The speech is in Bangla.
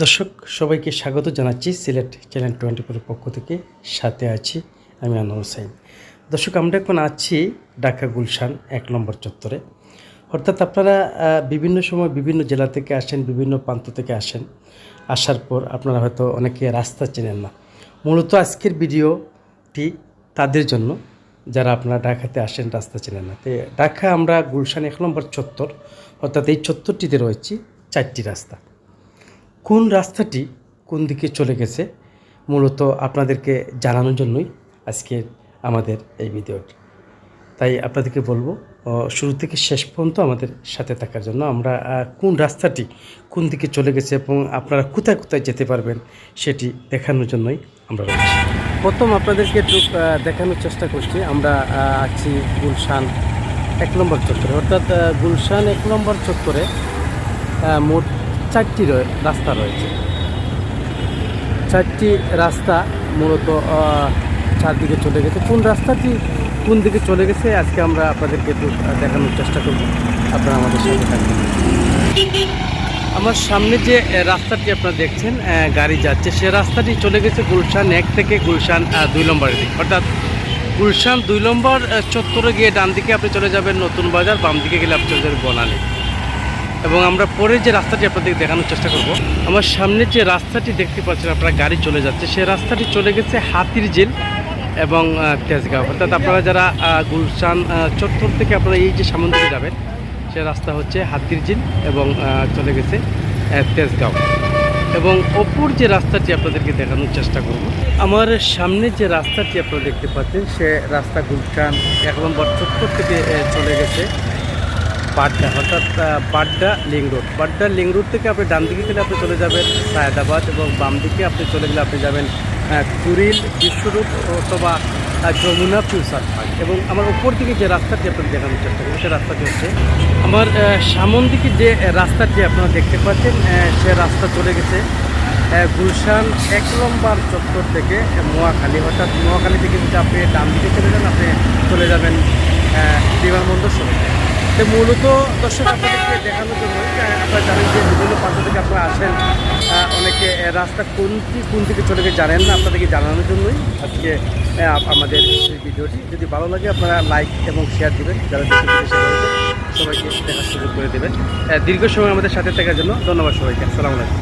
দর্শক, সবাইকে স্বাগত জানাচ্ছি সিলেট চ্যানেল টোয়েন্টি ফোরের পক্ষ থেকে। সাথে আছি আমি আনোয়ার হোসাইন দর্শক, আমরা এখন আছি ঢাকা গুলশান এক নম্বর চত্বরে। অর্থাৎ আপনারা বিভিন্ন সময় বিভিন্ন জেলা থেকে আসেন, বিভিন্ন প্রান্ত থেকে আসেন। আসার পর আপনারা হয়তো অনেকে রাস্তা চেনেন না। মূলত আজকের ভিডিওটি তাদের জন্য। যারা আপনারা ঢাকাতে আসেন, রাস্তা চেনেন না। তো ঢাকা আমরা গুলশান এক নম্বর চত্বর। অর্থাৎ এই চত্বরটিতে রয়েছে চারটি রাস্তা। কোন রাস্তাটি কোন দিকে চলে গেছে মূলত আপনাদেরকে জানানোর জন্যই আজকে আমাদের এই ভিডিওটি। তাই আপনাদেরকে বলব শুরু থেকে শেষ পর্যন্ত আমাদের সাথে থাকার জন্য আমরা কোন রাস্তাটি কোন দিকে চলে গেছে এবং আপনারা কোথায় কোথায় যেতে পারবেন সেটি দেখানোর জন্যই আমরা রয়েছি। প্রথম আপনাদেরকে একটু দেখানোর চেষ্টা করছি। আমরা আছি গুলশান এক নম্বর চত্বরে। অর্থাৎ গুলশান এক নম্বর চত্বরে মোট চারটি রাস্তা রয়েছে। চারটি রাস্তা মূলত চারদিকে চলে গেছে। কোন রাস্তাটি কোন দিকে চলে গেছে, আজকে আমরা আপনাদেরকে একটু দেখানোর চেষ্টা করব। আপনারা আমাদের সাথে থাকবেন। আমার সামনে যে রাস্তাটি আপনারা দেখছেন গাড়ি যাচ্ছে, সে রাস্তাটি চলে গেছে গুলশান এক থেকে গুলশান দুই নম্বরের দিকে। অর্থাৎ গুলশান দুই নম্বর চত্বরে গিয়ে ডান দিকে আপনি চলে যাবেন নতুন বাজার বাম দিকে গেলে আপনি চলে যাবেন বনানী। এবং আমরা পরে যে রাস্তাটি আপনাদের দেখানোর চেষ্টা করব, আমার সামনে যে রাস্তাটি দেখতে পাচ্ছেন, আপনারা গাড়ি চলে যাচ্ছে। সেই রাস্তাটি চলে গেছে হাতির ঝিল এবং তেজগাঁও। অর্থাৎ আপনারা যারা গুলশান চত্বর থেকে আপনারা এই যে সামন দিকে যাবেন, সে রাস্তা হচ্ছে হাতির ঝিল এবং চলে গেছে তেজগাঁও। এবং অপর যে রাস্তাটি আপনাদেরকে দেখানোর চেষ্টা করব, আমার সামনে যে রাস্তাটি আপনারা দেখতে পাচ্ছেন, সে রাস্তা গুলশান এক নম্বর চত্বর থেকে চলে গেছে। বাড্ডা, অর্থাৎ Badda link road. Badda link road থেকে আপনি ডান দিকে গেলে আপনি চলে যাবেন সায়দাবাদ এবং বাম দিকে আপনি চলে গেলে আপনি যাবেন কুড়িল, বিশ্বরূপ অথবা যমুনা ফিউচার পার্ক এবং আমার উপর দিকে যে রাস্তাটি আপনার দেখানোর চেষ্টা করব, সে রাস্তাটি হচ্ছে আমার সামন দিকে যে রাস্তাটি আপনারা দেখতে পাচ্ছেন সে রাস্তা চলে গেছে গুলশান এক নম্বর চত্বর থেকে মোয়াখালী। অর্থাৎ মোয়াখালী থেকে যদি আপনি ডান দিকে চলে যান, আপনি চলে যাবেন বিমানবন্দর সমিতি তো মূলত দর্শক আপনাদেরকে দেখানোর জন্য আপনারা জানেন যে বিভিন্ন প্রান্ত থেকে আপনারা আসেন অনেকে রাস্তা কোনটি কোন দিকে চলে গিয়ে জানেন না, আপনাদেরকে জানানোর জন্যই আজকে আমাদের এই ভিডিওটি। যদি ভালো লাগে, আপনারা লাইক এবং শেয়ার দেবেন, যারা সবাইকে দেখার সুযোগ করে দেবেন। দীর্ঘ সময় আমাদের সাথে থাকার জন্য ধন্যবাদ সবাইকে। আসসালামু আলাইকুম।